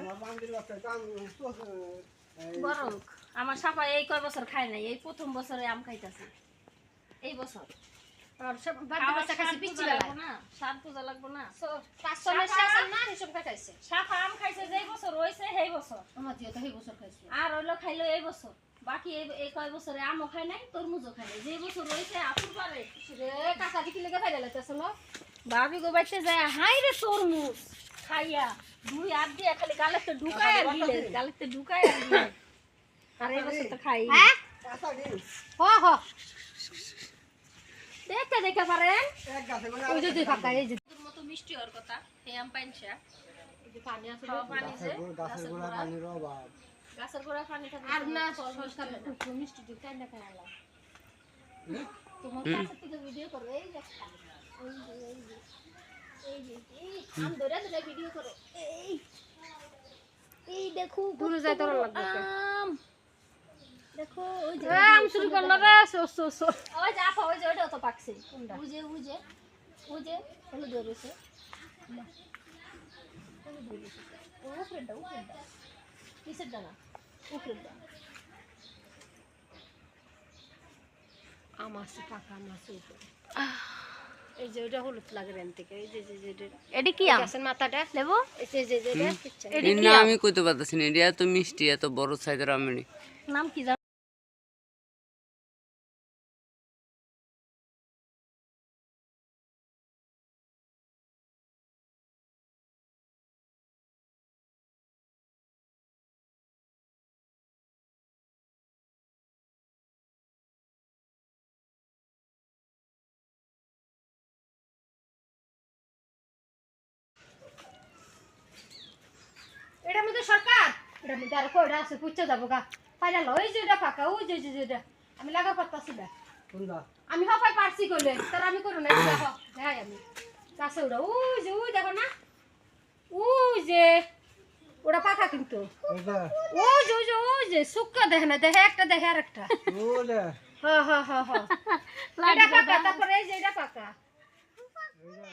আমার বরং আমার সাপা এই কয় বছর খায় নাই এই প্রথম বছরে আম খাইতাছে। এই বছর। আর হইল খাইলো এই বছর। বাকি এই- কয় বছরে আমও খাই নাই তরমুজও খাই নাই। যে বছর রয়েছে আপুর পারে রে কাকা দিকে লেগে লাইতেছে না ভাবি গো বাইতে যায় হাই রে তরমুজ। খাইয়া দুই হাত দিয়ে খালি গালেতে ঢুকায় আর গিলে গালেতে ঢুকায় আর গিলে আর এই বছর তো খাই। হ্যাঁ? হ হ। দেখতে দেখতে পারেন। ওই যে দুই কাকা এই যে। তোর মতো মিষ্টি হওয়ার কথা এই আম পাইনছা। পানি আছে পানি যে গাছের গোড়া- পানির অভাব। গাছের গোড়া পানি থাকে আর না ফল মিষ্টি দিতে তাই না খাইলা তোমার কাছে থেকে ভিডিও করো এই যে। দেখো দেখো ওই যে। এ, আম চুরি করল রে সো সো সো ওই যে আপা ওই যে ওইটাও তো পাকছে কোনটা? উজে উজে উজে হলুদ ধরেছে হলুদ ও উপরেরটা উপরেরটা। কিসেরটা না উপরেরটা। আম আছে পাকা আম আছে উপরে। এই যে ওটা হলুদ লাগে রেন থেকে এই যে যে যে যে- এটা। কি আম? গাছের মাথাটা। নেব? এই যে যে যে যে কিচ্ছা। এই না আমি? কইতে পারতেছি না এটা এত মিষ্টি এত বড় সাইজের আমি নাম কি এটার মধ্যে আর কয়টা আছে পুচ্ছে যাব গা। ফাইনাল ওই যে এটা পাকা ওই যে যে যে এটা আমি লাগা পারতাছি না আমি হপাই পারছি করলে তার আমি করো না দেখো। দেখাই আমি। কাছে ওটা ওই যে ওই দেখো না। ওই যে ওটা পাকা কিন্তু। ওই যে ওই যে ওই যে শুক্কা দেখে না দেখে একটা দেখে আর একটা হ্যাঁ হ্যাঁ হ্যাঁ হ্যাঁ এটা পাকা তারপরে এই যে এটা পাকা ওইটা।